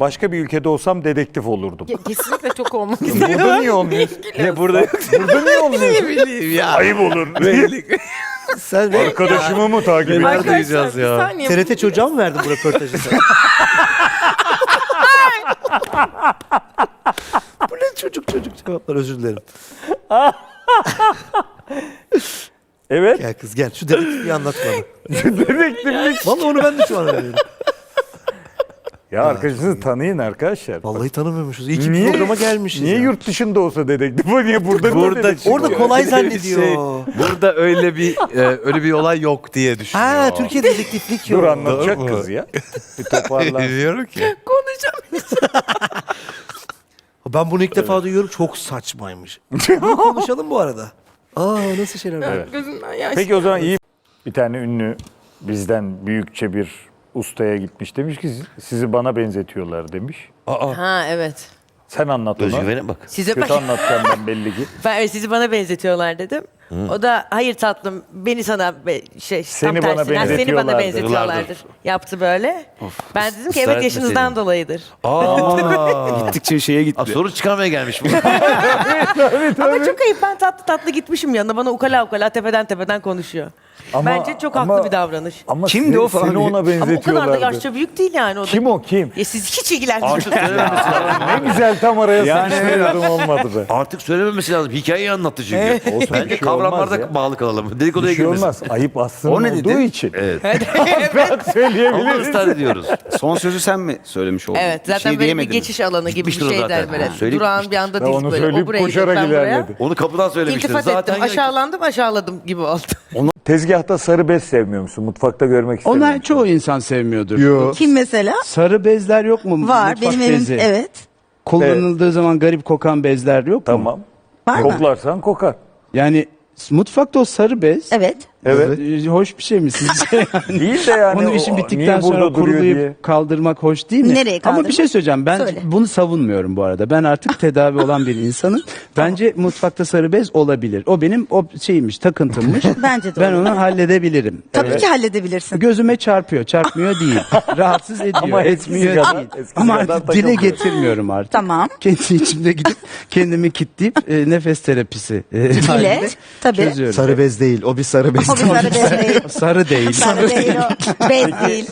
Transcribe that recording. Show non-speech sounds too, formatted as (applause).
Başka bir ülkede olsam dedektif olurdum. Ke- Kesinlikle çok olmak (laughs) Burada istiyorum. niye olmuyor? Ne burada Burada niye olmuyor? bileyim ya. Ayıp olur. Sen Arkadaşımı mı takip ediyorsun? Nerede yiyeceğiz ya? bir saniye. TRT çocuğa mı verdin bu röportajı sen? (laughs) bu ne çocuk çocuk cevaplar özür dilerim. Evet. Gel kız gel şu dedektifliği anlat bana. (laughs) Dedektiflik. Vallahi onu ben de şu an öğreniyorum. Ya arkadaşınızı tanıyın arkadaşlar. Vallahi tanımıyormuşuz. İyi ki Niye- programa gelmişiz Niye ya. yurt dışında olsa dedektif? O niye (laughs) burada Burada- dedektif? Orada kolay (laughs) zannediyor. Şey, burada öyle bir e, öyle bir olay yok diye düşünüyor. Ha Türkiye dedektiflik yok. Dur anlatacak Doğru mu? kız ya. (laughs) Bir toparlan. Diyorum ki. Ben bunu ilk defa duyuyorum. Çok saçmaymış. Bunu konuşalım bu arada. Aa nasıl şeyler var. Evet. Gözümden yaş. Peki o zaman iyi bir tane ünlü bizden büyükçe bir ustaya gitmiş demiş ki sizi bana benzetiyorlar demiş. Ha evet. Sen anlat ona. Özgüvene bak. Size Kötü anlatacağım ben belli ki. (laughs) Ben evet, sizi bana benzetiyorlar dedim. O da hayır tatlım beni sana be- şey Seni tam bana tersine, "Ha, seni bana benzetiyorlardır." benzetiyorlardır. Yaptı böyle. Ben dedim ki ısrar evet etme yaşınızdan seni. dolayıdır. Aa. (laughs) Gittikçe şeye gitti. Aa, soru çıkarmaya gelmiş bu. (laughs) Ama çok ayıp ben tatlı tatlı gitmişim yanına bana ukala ukala tepeden tepeden konuşuyor. Ama- Bence çok ama- haklı bir davranış. Ama Kimdi seni, o falan Seni diye. ona Ama o kadar da yaşça büyük değil yani o da. Kim o kim? Ya siz hiç ilgilenmiyorsunuz. Artık söylememesi (laughs) lazım. Ne güzel tam araya Yani sıkıştırıyordum olmadı be. Artık söylememesi lazım. Hikayeyi anlattı çünkü. Olsun, bir Bence şey kavramlarda olmaz ya. bağlı kalalım. Dedikoduya Bir şey girmesin. olmaz. Ayıp aslında O ne olduğu dedi? için. Evet. Onu (laughs) söyleyebiliriz. ısrar ediyoruz. Son sözü sen mi söylemiş oldun? Evet zaten şey böyle bir geçiş alanı gibi bir Gitmiştir o şeyden zaten. böyle. Ha, söyleyip Durağın bir anda Ben değil onu böyle. söyleyip O buraya gidip koşarak ben buraya. ilerledi. Onu kapıdan söylemiştir. İltifat Zaten ettim. Aşağılandım aşağıladım gibi oldu. Tezgahta sarı bez sevmiyor musun? Mutfakta görmek istemiyor Onlar musun? çoğu insan sevmiyordur. Yok. Kim mesela? Sarı bezler yok mu? Var. Mutfak Benim evim bezi. evet. Kullanıldığı zaman garip kokan bezler yok mu? Tamam. Var mı? Koklarsan kokar. Yani mutfakta o sarı bez Evet. Evet. e, hoş bir şey mi sizce? (laughs) Değil de yani. Onu işin o- bittikten niye sonra duruyor kurulayıp diye. kaldırmak hoş değil mi? Nereye Ama bir kaldırmak? şey söyleyeceğim. Ben Söyle. bunu savunmuyorum bu arada. Ben artık (laughs) tedavi olan bir insanım. Bence mutfakta sarı bez olabilir. O benim o şeymiş, takıntımmış. (laughs) Bence de ben onu halledebilirim. Tabii ki halledebilirsin. Gözüme çarpıyor, çarpmıyor değil. Rahatsız ediyor, Ama eskisi etmiyor kadar- değil. eskisi Ama kadar artık dile takılmıyor. getirmiyorum artık. Tamam. Kendi içimde gidip kendimi kitleyip e, nefes terapisi e, halinde tabii. çözüyorum. Sarı bez değil. O bir sarı bez. O bir sarı değil. Sarı değil. Sarı değil o. Bez değil.